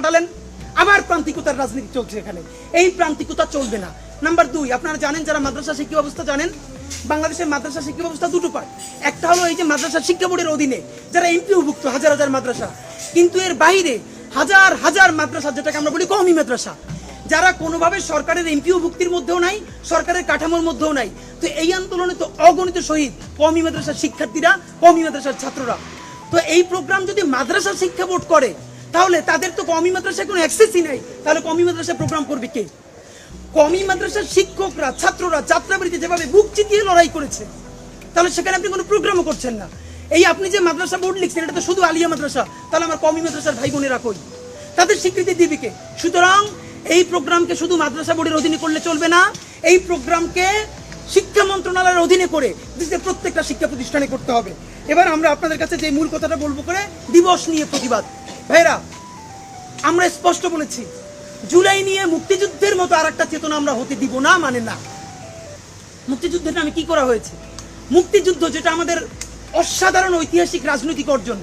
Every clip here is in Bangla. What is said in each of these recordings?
পাঠালেন? আবার প্রান্তিকতার রাজনীতি চলছে এখানে। এই প্রান্তিকতা চলবে না। নাম্বার দুই, আপনারা জানেন যারা মাদ্রাসা শিক্ষা ব্যবস্থা জানেন? বাংলাদেশের মাদ্রাসা শিক্ষা ব্যবস্থা দুটো পার্ট একটা হলো এই যে মাদ্রাসা শিক্ষা বোর্ডের অধীনে, যারা এমপিওভুক্ত হাজার হাজার মাদ্রাসা। কিন্তু এর বাইরে হাজার হাজার মাদ্রাসা, যেটাকে আমরা বলি কমই মাদ্রাসা, যারা কোনোভাবে সরকারের এমপিও ভুক্তির মধ্যেও নাই, সরকারের কাঠামোর মধ্যেও নাই। তো এই আন্দোলনে তো অগণিত শহীদ কমি মাদ্রাসার শিক্ষার্থীরা কমি মাদ্রাসার ছাত্ররা। তো এই প্রোগ্রাম যদি মাদ্রাসা শিক্ষা বোর্ড করে তাহলে তাদের তো কমি মাদ্রাসায় কোনো অ্যাক্সেসই নাই। তাহলে কমি মাদ্রাসা প্রোগ্রাম করবে কে? কমি মাদ্রাসার শিক্ষকরা, ছাত্ররা, যাত্রাবাড়িতে যেভাবে বুক চিতিয়ে লড়াই করেছে, তাহলে সেখানে আপনি কোনো প্রোগ্রামও করছেন না। এই আপনি যে মাদ্রাসা বোর্ড লিখছেন, এটা তো শুধু আলিয়া মাদ্রাসা, তাহলে আমার কমি মাদ্রাসার ভাই বোনেরা কই? তাদের স্বীকৃতি দিবে কে? সুতরাং এই প্রোগ্রামকে শুধু মাদ্রাসা বোর্ডের অধীনে করলে চলবে না, এই প্রোগ্রামকে শিক্ষা মন্ত্রণালয়ের অধীনে করে দেশের প্রত্যেকটা শিক্ষা প্রতিষ্ঠানে করতে হবে। এবার আমরা আপনাদের কাছে যে মূল কথাটা বলব করে, দিবস নিয়ে প্রতিবাদ। ভাইরা আমরা স্পষ্ট বলেছি, জুলাই নিয়ে মুক্তিযুদ্ধের মতো আর একটা চেতনা আমরা হতে দিব না মানে না। মুক্তিযুদ্ধের নামে কি করা হয়েছে? মুক্তিযুদ্ধ যেটা আমাদের অসাধারণ ঐতিহাসিক রাজনৈতিক অর্জন,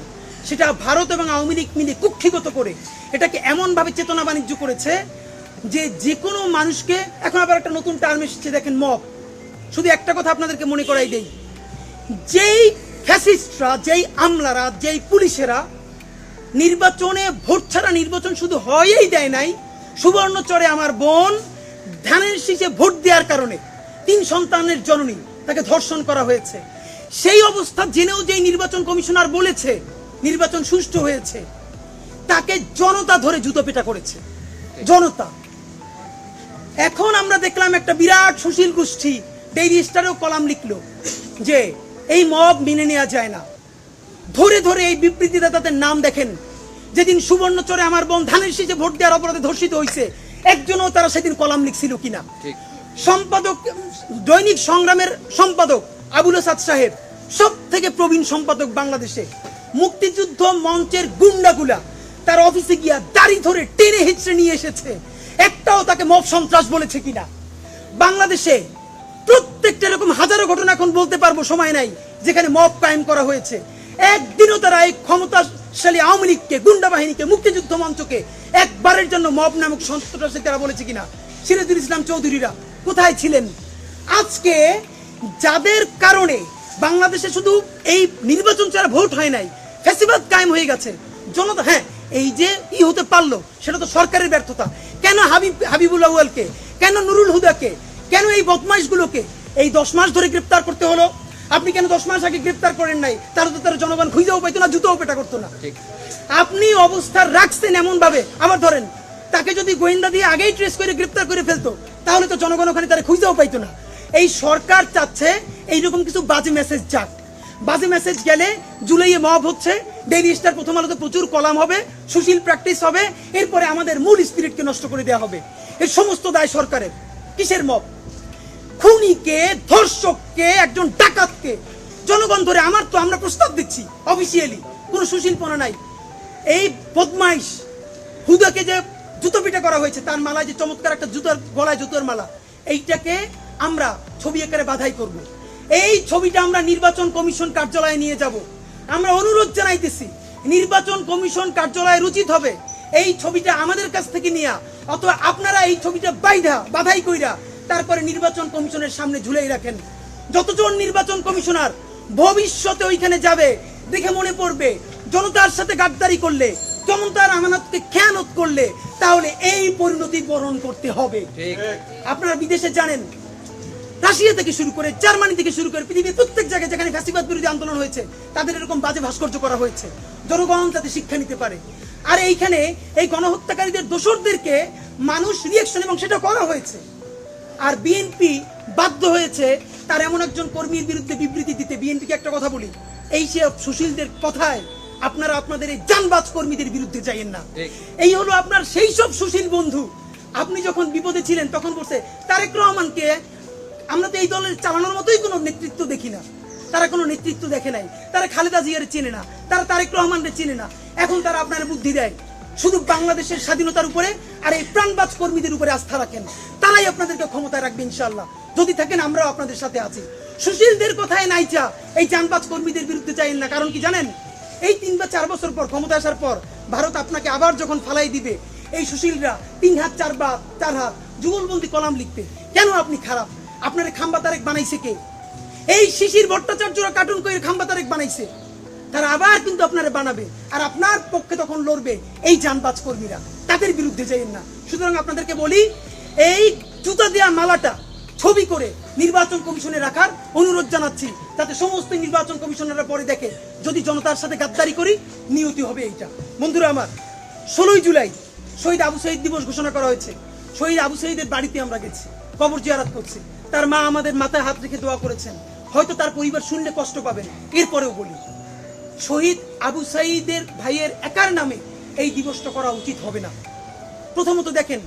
সেটা ভারত এবং আওয়ামী লীগ মিলে কুক্ষিগত করে এটাকে এমনভাবে চেতনা বাণিজ্য করেছে যে যে কোনো মানুষকে, এখন আবার একটা নতুন টার্ম এসেছে, দেখেন মব শুধু একটা কথা আপনাদেরকে মনে করাই দেই। যেই ফ্যাসিস্টরা যেই আমলারা, যেই পুলিশেরা নির্বাচনে ভোট ছাড়া নির্বাচন শুধু হয়েই দেয় নাই। সুবর্ণচরে আমার বোন ধানের শীষে ভোট দেওয়ার কারণে তিন সন্তানের জননী তাকে ধর্ষণ করা হয়েছে। সেই অবস্থা জেনেও যে নির্বাচন কমিশনার বলেছে, নির্বাচন সুষ্ঠু হয়েছে, তাকে জনতা ধরে জুতো পেটা করেছে। জনতা। এখন আমরা দেখলাম একটা বিরাট সুশীল গোষ্ঠী ডেইলি স্টারেও কলাম লিখলো যে, এই মব মেনে নেওয়া যায় না। ধরে ধরে এই বিবৃতিদাতাদের নাম দেখেন। যেদিন সুবর্ণচরে আমার বোন ধানের শীষে ভোট দেওয়ার অপরাধে ধর্ষিত হয়েছে একজনও তারা সেদিন কলাম লিখছিল কিনা। সম্পাদক দৈনিক সংগ্রামের সম্পাদক আবুল হাসাদ সাহেব সব থেকে প্রবীণ সম্পাদক বাংলাদেশে মুক্তিযুদ্ধ মঞ্চের গুন্ডাগুলা তার অফিসে গিয়া দাড়ি ধরে টেনে হিচড়ে নিয়ে এসেছে। একটাও তাকে মব সন্ত্রাস বলেছে কিনা। বাংলাদেশে প্রত্যেকটা এরকম হাজারো ঘটনা এখন বলতে পারব সময় নাই যেখানে মব কায়েম করা হয়েছে। একদিনও তারা এই ক্ষমতাশালী আওয়ামী লীগকে, গুন্ডা বাহিনীকে, মুক্তিযুদ্ধ মঞ্চকে একবারের জন্য মব নামক সন্ত্রাসী তারা বলেছে কিনা সিরাজুল ইসলাম চৌধুরীরা কোথায় ছিলেন? আজকে যাদের কারণে বাংলাদেশে শুধু এই নির্বাচন ছাড়া ভোট হয় নাই ফ্যাসিবাদ কায়েম হয়ে গেছে। জনতা হ্যাঁ এই যে ই হতে পারল, সেটা তো সরকারের ব্যর্থতা। কেন হাবিব হাবিবুল আউয়ালকে? কেন নুরুল হুদাকে? কেন এই বদমাইশগুলোকে এই দশ মাস ধরে গ্রেপ্তার করতে হলো আপনি কেন দশ মাস আগে গ্রেপ্তার করেন নাই? তারা তো তারা জনগণ খুঁজেও পাইতো না জুতোও পেটা করতো না। আপনি অবস্থা রাখছেন এমন ভাবে আবার ধরেন তাকে যদি গোয়েন্দা দিয়ে আগেই ট্রেস করে গ্রেপ্তার করে ফেলতো তাহলে তো জনগণ ওখানে তারা খুঁজেও পাইতো না। এই সরকার চাচ্ছে এইরকম কিছু বাজে মেসেজ যাক। বাজে মেসেজ গেলে জুলাইয়ে মব হচ্ছে ডেইলি স্টার প্রথম আলোতে প্রচুর কলাম হবে সুশীল প্র্যাকটিস হবে এরপরে আমাদের মূল স্পিরিটকে নষ্ট করে দেওয়া হবে। এর সমস্ত দায় সরকারের। কিসের মব খুনিকে ধর্ষককে, একজন ডাকাতকে। জনগণ ধরে আমার তো আমরা প্রস্তাব দিচ্ছি অফিসিয়ালি কোনো সুশীলপনা নাই। এই বদমাইশ, হুদাকে যে জুতো পিটা করা হয়েছে, তার মালায় যে চমৎকার একটা জুতোর গলায় জুতোর মালা, এইটাকে আমরা ছবি আকারে বাধাই করব। এই ছবিটা আমরা নির্বাচন কমিশন কার্যালয়ে নিয়ে যাব। আমরা অনুরোধ জানাইতেছি, নির্বাচন কমিশন কার্যালয়ে উচিত হবে। এই ছবিটা আমাদের কাছ থেকে নিয়া, অথবা আপনারা এই ছবিটা বাইধা, বাধাই কইরা তারপরে নির্বাচন কমিশনের সামনে ঝুলেই রাখেন। যতজন নির্বাচন কমিশনার ভবিষ্যতে ওইখানে যাবে দেখে মনে পড়বে জনতার সাথে গাদ্দারি করলে জনতার আমানতকে খেয়ানত করলে তাহলে এই পরিণতি বরণ করতে হবে। আপনারা বিদেশে জানেন রাশিয়া থেকে শুরু করে জার্মানি থেকে শুরু করে পৃথিবীর প্রত্যেক জায়গায় যেখানে ফ্যাসিবাদ বিরোধী আন্দোলন হয়েছে তাদের এরকম বাজে ভাস্কর্য করা হয়েছে। জনগণ যাতে শিক্ষা নিতে পারে। আর এইখানে এই গণহত্যাকারীদের দোষরদেরকে মানুষ রিয়েকশন এবং সেটা করা হয়েছে। আর বিএনপি বাধ্য হয়েছে তার এমন একজন কর্মীর বিরুদ্ধে বিবৃতি দিতে। বিএনপিকে একটা কথা বলি। এই সে সুশীলদের কথায় আপনারা আপনাদের এই যানবাজ কর্মীদের বিরুদ্ধে যাইয়েন না। এই হলো আপনার সেই সব সুশীল বন্ধু। আপনি যখন বিপদে ছিলেন তখন বলছে তারেক রহমানকে আমরা তো এই দলের চালানোর মতোই কোনো নেতৃত্ব দেখি না। তারা কোনো নেতৃত্ব দেখে নাই। তারা খালেদা জিয়ার চেনে না। তারা তারেক রহমানকে চেনে না। এখন তারা আপনার বুদ্ধি দেয়। শুধু বাংলাদেশের স্বাধীনতার উপরে আর এই প্রাণবাজ কর্মীদের উপরে আস্থা রাখেন। তারাই আপনাদেরকে ক্ষমতায় রাখবে ইনশাল্লাহ যদি থাকেন আমরাও আপনাদের সাথে আছি। সুশীলদের কথায় নাইচা এই জানবাজ কর্মীদের বিরুদ্ধে চাইন না। কারণ কি জানেন? এই তিন বা চার বছর পর, ক্ষমতা আসার পর ভারত আপনাকে আবার যখন ফালাই দিবে, এই সুশীলরা তিন হাত, চার বাত চার হাত যুগলবন্দি কলাম লিখবে। কেন আপনি খারাপ? আপনার খাম্বা তারেক বানাইছে কে? এই শিশির ভট্টাচার্যরা কার্টুন করে খাম্বা তারেক বানাইছে। তারা আবার কিন্তু আপনারা বানাবে। আর আপনার পক্ষে তখন লড়বে এই জানবাজ কর্মীরা। তাদের বিরুদ্ধে যাইয়েন না। সুতরাং আপনাদেরকে বলি, এই জুতা দেওয়া মালাটা ছবি করে নির্বাচন কমিশনে রাখার অনুরোধ জানাচ্ছি। যাতে সমস্ত নির্বাচন কমিশনাররা পরে দেখে, যদি জনতার সাথে গাদ্দারি করি, নিয়তি হবে এইটা। বন্ধুরা আমার, ষোলোই জুলাই শহীদ আবু শহীদ দিবস ঘোষণা করা হয়েছে। শহীদ আবু শহীদের বাড়িতে আমরা গেছি, কবর জিয়ারাত করছি। তার মা আমাদের মাথায় হাত রেখে দোয়া করেছেন। হয়তো তার পরিবার শুনলে কষ্ট পাবেন, এরপরেও বলি। শহীদ আবু সাইদের ভাইয়ের একার নামে এই দিবসটা করা উচিত হবে না। প্রথমত দেখেন,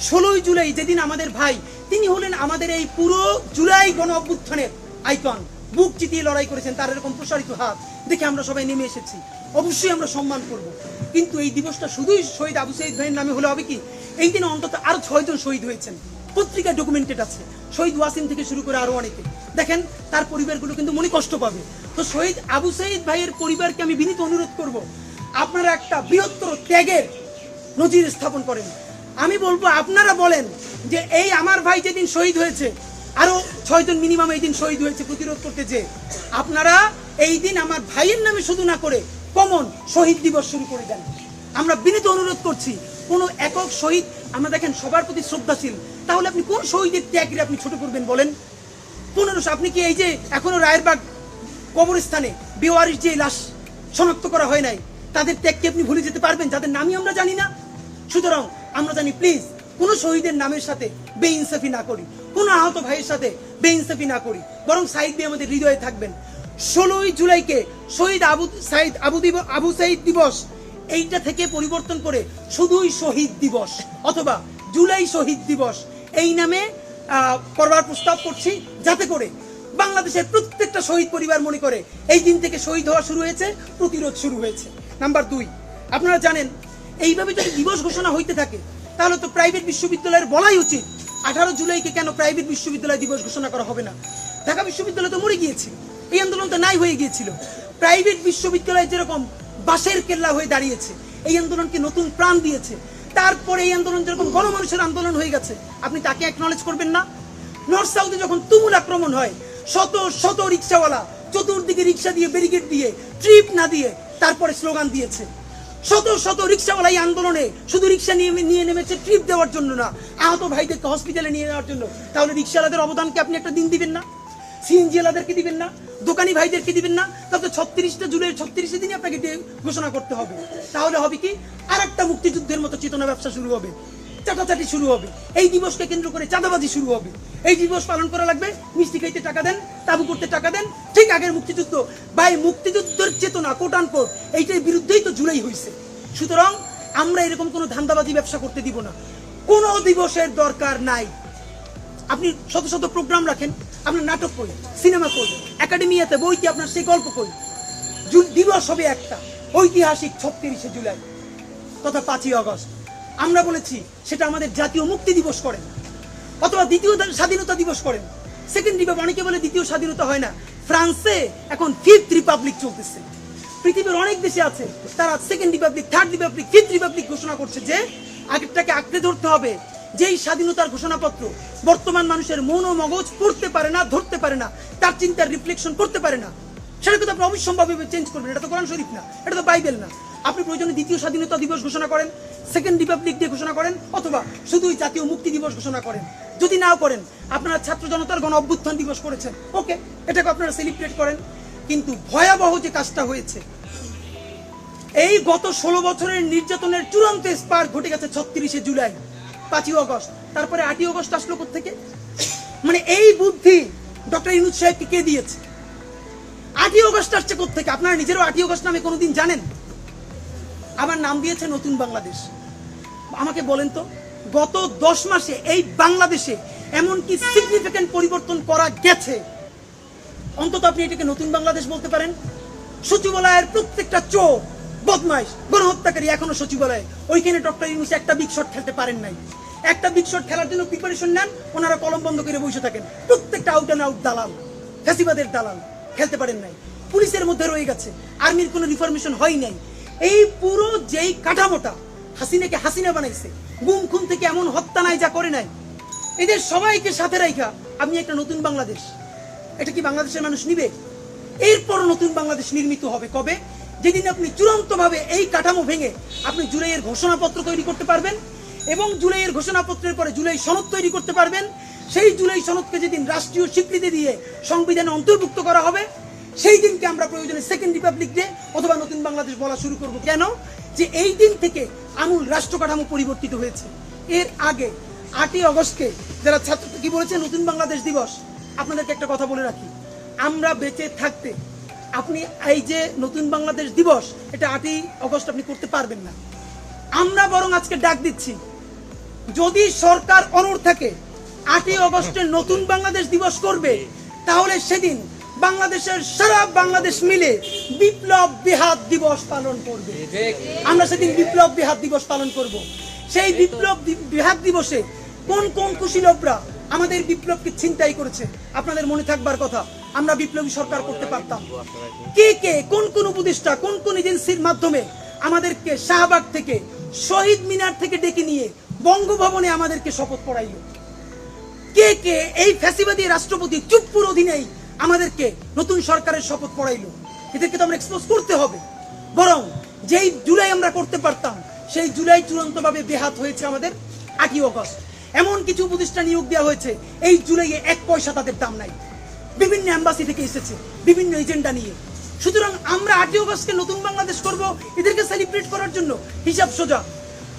ষোলোই জুলাই যেদিন আমাদের ভাই, তিনি হলেন আমাদের এই পুরো জুলাই গণ অভ্যুত্থানের আইকন। বুক চিতিয়ে লড়াই করেছেন, তার এরকম প্রসারিত হাত দেখে আমরা সবাই নেমে এসেছি। অবশ্যই আমরা সম্মান করব। কিন্তু এই দিবসটা শুধুই শহীদ আবু সাইদ ভাইয়ের নামে হলে হবে কি? এই দিনে অন্তত আরও ছয়জন শহীদ হয়েছেন। পত্রিকা ডকুমেন্টেড আছে। শহীদ ওয়াসিম থেকে শুরু করে আরও অনেকে। দেখেন, তার পরিবারগুলো কিন্তু মনে কষ্ট পাবে। তো শহীদ আবু সাইদ ভাইয়ের পরিবারকে আমি বিনীত অনুরোধ করব, আপনারা একটা বৃহত্তর ত্যাগের নজির স্থাপন করেন। আমি বলব, আপনারা বলেন যে এই আমার ভাই যেদিন শহীদ হয়েছে আরও ছয়জন মিনিমাম এই দিন শহীদ হয়েছে প্রতিরোধ করতে যে, আপনারা এই দিন আমার ভাইয়ের নামে শুধু না করে কমন শহীদ দিবস শুরু করে দেন। আমরা বিনীত অনুরোধ করছি, কোনো একক শহীদ আমরা দেখেন, সবার প্রতি শ্রদ্ধাশীল। তাহলে আপনি কোন শহীদের ত্যাগরে আপনি ছোট করবেন বলেন? পনেরোশো, আপনি কি এই যে এখনও রায়েরবাগ কবরস্থানে বেওয়ারির যে লাশ শনাক্ত করা হয় নাই, তাদের ত্যাগকে আপনি ভুলে যেতে পারবেন? যাদের নামই আমরা জানি না। সুতরাং আমরা জানি প্লিজ কোনো শহীদের নামের সাথে বেইনসাফি না করি। কোনো আহত ভাইয়ের সাথে বেইনসাফি না করি। বরং সাইদ দিয়ে আমাদের হৃদয়ে থাকবেন। ষোলোই জুলাইকে শহীদ আবু সাইদ আবু আবু সাইদ দিবস এইটা থেকে পরিবর্তন করে শুধুই শহীদ দিবস অথবা জুলাই শহীদ দিবস। এই নামে করবার প্রস্তাব করছি যাতে করে বাংলাদেশের প্রত্যেকটা শহীদ পরিবার মনে করে এই দিন থেকে শহীদ হওয়া শুরু হয়েছে, প্রতিরোধ শুরু হয়েছে। নাম্বার দুই, আপনারা জানেন, এইভাবে যদি দিবস ঘোষণা হইতে থাকে, তাহলে তো প্রাইভেট বিশ্ববিদ্যালয়ের বলাই উচিত। আঠারো জুলাইকে কেন প্রাইভেট বিশ্ববিদ্যালয় দিবস ঘোষণা করা হবে না? ঢাকা বিশ্ববিদ্যালয় তো মরে গিয়েছে। এই আন্দোলন তো নাই হয়ে গিয়েছিল। প্রাইভেট বিশ্ববিদ্যালয় যেরকম বাসের কেল্লা হয়ে দাঁড়িয়েছে। এই আন্দোলনকে নতুন প্রাণ দিয়েছে। তারপরে এই আন্দোলন যেরকম গণমানুষের আন্দোলন হয়ে গেছে, আপনি তাকে একনলেজ করবেন না? নর্থ সাউথে যখন তুমুল আক্রমণ হয়, শত শত রিক্সাওয়ালা চতুর্দিকে রিক্সা দিয়ে ব্যারিকেড দিয়ে ট্রিপ না দিয়ে তারপরে স্লোগান দিয়েছে। শত শত রিক্সাওয়ালা এই আন্দোলনে শুধু রিক্সা নিয়ে নিয়ে নেমেছে ট্রিপ দেওয়ার জন্য না, আহত ভাইদেরকে হসপিটালে নিয়ে যাওয়ার জন্য। তাহলে রিক্সাওয়ালাদের অবদানকে আপনি একটা দিন দিবেন না? সিএনজি ওয়ালাদেরকে দিবেন না, দোকানি ভাইদেরকে দিবেন না, তাহলে ছত্রিশটা জুলাই ছত্রিশে দিনই আপনাকে ঘোষণা করতে হবে। তাহলে হবে কি? আর একটা মুক্তিযুদ্ধের মতো চেতনা ব্যবসা শুরু হবে, চাটাচাটি শুরু হবে, এই দিবসকে কেন্দ্র করে চাঁদাবাজি শুরু হবে। এই দিবস পালন করা লাগবে, মিষ্টি খাইতে টাকা দেন, তাবু করতে টাকা দেন, ঠিক আগের মুক্তিযুদ্ধ। বা এই মুক্তিযুদ্ধের চেতনা কোটান কোট এইটার বিরুদ্ধেই তো জুলাই হয়েছে সুতরাং আমরা এরকম কোনো ধান্দাবাজি ব্যবসা করতে দিব না। কোনো দিবসের দরকার নাই। আপনি শত শত প্রোগ্রাম রাখেন আপনার নাটক করি, সিনেমা করি, একাডেমিয়াতে বইতে আপনার সেই গল্প জুল- দিবস হবে একটা, ঐতিহাসিক ছত্রিশে জুলাই, তথা পাঁচই আগস্ট। আমরা বলেছি, সেটা আমাদের জাতীয় মুক্তি দিবস করেন অথবা দ্বিতীয় স্বাধীনতা দিবস করেন সেকেন্ড রিপাবলিক অনেকে বলে দ্বিতীয় স্বাধীনতা হয় না। ফ্রান্সে এখন ফিফথ রিপাবলিক চলতেছে। পৃথিবীর অনেক দেশে আছে, তারা second republic third republic fifth republic ঘোষণা করছে যে আগেরটাকে আঁকড়ে ধরতে হবে। যেই স্বাধীনতার ঘোষণাপত্র বর্তমান মানুষের মন ও মগজ পড়তে পারে না, ধরতে পারে না, তার চিন্তার রিফ্লেকশন করতে পারে না সেটাকে তো আপনি অবিসম্ভাবে চেঞ্জ করবেন। এটা তো কোরআন শরীফ না, এটা তো বাইবেল না। আপনি প্রয়োজনে দ্বিতীয় স্বাধীনতা দিবস ঘোষণা করেন সেকেন্ড রিপাবলিক ডে ঘোষণা করেন, অথবা শুধুই জাতীয় মুক্তি দিবস ঘোষণা করেন। যদি নাও করেন, আপনারা ছাত্র জনতার গণ অভ্যুত্থান দিবস করেছেন। ওকে, এটাকে আপনারা সেলিব্রেট করেন। কিন্তু ভয়াবহ যে কাজটা হয়েছে, এই গত ষোলো বছরের নির্যাতনের চূড়ান্ত স্পার ঘটে গেছে ছত্রিশে জুলাই। পাঁচই অগস্ট। তারপরে আটই অগস্ট আসলো থেকে মানে এই বুদ্ধি ডক্টর ইনুজ সাহেবকে কে দিয়েছে? আটই অগস্ট আসছে থেকে আপনারা নিজেরও আটই অগস্ট নামে কোনোদিন জানেন? আমার নাম দিয়েছে নতুন বাংলাদেশ। আমাকে বলেন তো, গত দশ মাসে এই বাংলাদেশে এমন কি সিগনিফিক্যান্ট পরিবর্তন করা গেছে। অন্তত আপনি এটাকে নতুন বাংলাদেশ বলতে পারেন। সচিবালয়ের প্রত্যেকটা চোর বদমাইশ, গণহত্যাকারী এখনও সচিবালয়ে। ওইখানে ডক্টর ইউনুস একটা বিগ শট খেলতে পারেন নাই। একটা বিগ শট খেলার জন্য প্রিপারেশন নেন, ওনারা কলম বন্ধ করে বসে থাকেন। প্রত্যেকটা আউট অ্যান্ড আউট দালাল ফ্যাসিবাদের দালাল, খেলতে পারেন নাই। পুলিশের মধ্যে রয়ে গেছে। আর্মির কোনো রিফরমেশন হয় নাই। এই পুরো যেই কাঠামোটা হাসিনাকে হাসিনা বানাইছে, গুম খুন থেকে এমন হত্যা নাই যা করে নাই। এদের সবাইকে সাথে রাইখা আপনি একটা নতুন বাংলাদেশ। এটা কি বাংলাদেশের মানুষ নিবে? এরপর নতুন বাংলাদেশ নির্মিত হবে কবে? যেদিন আপনি চূড়ান্তভাবে এই কাঠামো ভেঙে আপনি জুলাইয়ের ঘোষণাপত্র তৈরি করতে পারবেন এবং জুলাইয়ের ঘোষণাপত্রের পরে জুলাই সনদ তৈরি করতে পারবেন, সেই জুলাই সনদকে যেদিন রাষ্ট্রীয় স্বীকৃতি দিয়ে সংবিধানে অন্তর্ভুক্ত করা হবে, সেই দিনকে আমরা প্রয়োজনে সেকেন্ড রিপাবলিক ডে অথবা নতুন বাংলাদেশ বলা শুরু করব। কেন? যে এই দিন থেকে আমূল রাষ্ট্র কাঠামো পরিবর্তিত হয়েছে। এর আগে আটই অগস্টকে যারা ছাত্র কি বলেছে? নতুন বাংলাদেশ দিবস। আপনাদেরকে একটা কথা বলে রাখি। আমরা বেঁচে থাকতে আপনি এই যে নতুন বাংলাদেশ দিবস, এটা আটই অগস্ট আপনি করতে পারবেন না। আমরা বরং আজকে ডাক দিচ্ছি, যদি সরকার অনড় থাকে আটই অগস্টে নতুন বাংলাদেশ দিবস করবে, তাহলে সেদিন বাংলাদেশের সারা বাংলাদেশ মিলে বিপ্লব বিহাত দিবস পালন করবে। আমরা সেদিন বিপ্লব বিহাত দিবস পালন করব। সেই বিপ্লব বিহাত দিবসে কোন কোন কুশীলবরা আমাদের বিপ্লবকে ছিনতাই করেছে? আপনাদের মনে থাকবার কথা। আমরা বিপ্লবী সরকার করতে পারতাম। কে কে, কোন কোন উপদেষ্টা, কোন কোন এজেন্সির মাধ্যমে আমাদেরকে শাহবাগ থেকে, শহীদ মিনার থেকে ডেকে নিয়ে বঙ্গভবনে আমাদেরকে শপথ পড়াইলো? কে কে এই ফ্যাসিবাদী রাষ্ট্রপতি চুপ্পুর অধীনেই আমাদেরকে নতুন সরকারের শপথ পড়াইলো? এদেরকে তো আমরা এক্সপোজ করতে হবে। বরং যেই জুলাই আমরা করতে পারতাম, সেই জুলাই চূড়ান্তভাবে বেহাত হয়েছে আমাদের আটই অগস্ট। এমন কিছু উপদেষ্টা নিয়োগ দেওয়া হয়েছে, এই জুলাইয়ে এক পয়সা তাদের দাম নাই। বিভিন্ন অ্যাম্বাসি থেকে এসেছে, বিভিন্ন এজেন্ডা নিয়ে। সুতরাং আমরা আটই অগস্টকে নতুন বাংলাদেশ করব, এদেরকে সেলিব্রেট করার জন্য হিসাব সোজা।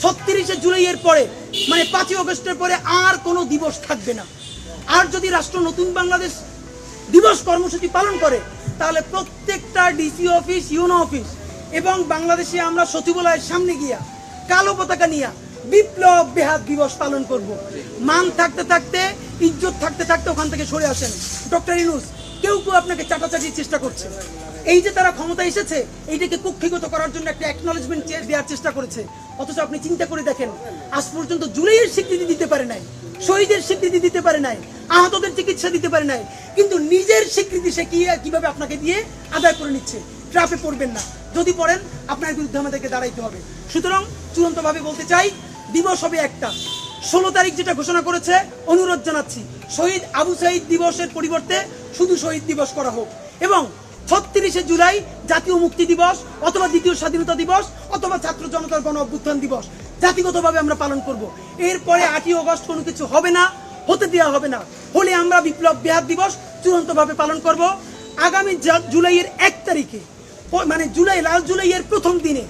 ছত্রিশে জুলাইয়ের পরে মানে পাঁচই অগস্টের পরে আর কোনো দিবস থাকবে না। আর যদি রাষ্ট্র নতুন বাংলাদেশ দিবস কর্মসূচি পালন করে, তাহলে প্রত্যেকটা ডিসি অফিস ইউনো অফিস এবং বাংলাদেশে আমরা সচিবালয়ের সামনে গিয়া কালো পতাকা নিয়ে বিপ্লব বেহাত দিবস পালন করব। মান থাকতে থাকতে, ইজ্জত থাকতে থাকতে ওখান থেকে সরে আসেন। ডক্টর ইনুস কেউ কেউ আপনাকে চাটাচাটির চেষ্টা করছে। এই যে তারা ক্ষমতা এসেছে, এইটাকে কুক্ষিগত করার জন্য একটা অ্যাকনোলেজমেন্ট দেওয়ার চেষ্টা করেছে। অথচ আপনি চিন্তা করে দেখেন, আজ পর্যন্ত জুলাইয়ের স্বীকৃতি দিতে পারে নাই, শহীদের স্বীকৃতি দিতে পারে নাই, আহতদের চিকিৎসা দিতে পারে নাই, কিন্তু নিজের স্বীকৃতি সে কি কীভাবে আপনাকে দিয়ে আদায় করে নিচ্ছে? ট্রাফে পড়বেন না। যদি পড়েন, আপনার বিরুদ্ধে আমাদেরকে দাঁড়াইতে হবে। সুতরাং চূড়ান্তভাবে বলতে চাই দিবস হবে একটা। ষোলো তারিখ যেটা ঘোষণা করেছে, অনুরোধ জানাচ্ছি, শহীদ আবু সাইদ দিবসের পরিবর্তে শুধু শহীদ দিবস করা হোক এবং ছত্রিশে জুলাই জাতীয় মুক্তি দিবস অথবা দ্বিতীয় স্বাধীনতা দিবস অথবা ছাত্র জনতার গণ অভ্যুত্থান দিবস জাতিগতভাবে আমরা পালন করব। এরপরে আটই অগস্ট কোনো কিছু হবে না, হতে দেওয়া হবে না। হলে আমরা বিপ্লব বিহার দিবস চূড়ান্তভাবে পালন করব। আগামী জুলাইয়ের এক তারিখে মানে জুলাই, লাল জুলাইয়ের প্রথম দিনে,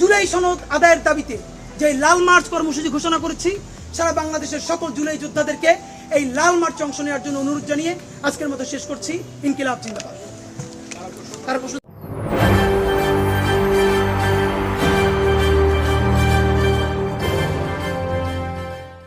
জুলাই সনদ আদায়ের দাবিতে যে লাল মার্চ কর্মসূচি ঘোষণা করেছি, সারা বাংলাদেশের সকল জুলাই যোদ্ধাদেরকে এই লাল মার্চ অংশ নেওয়ার জন্য অনুরোধ জানিয়ে আজকের মতো শেষ করছি। ইনকিলাব প্রশ্ন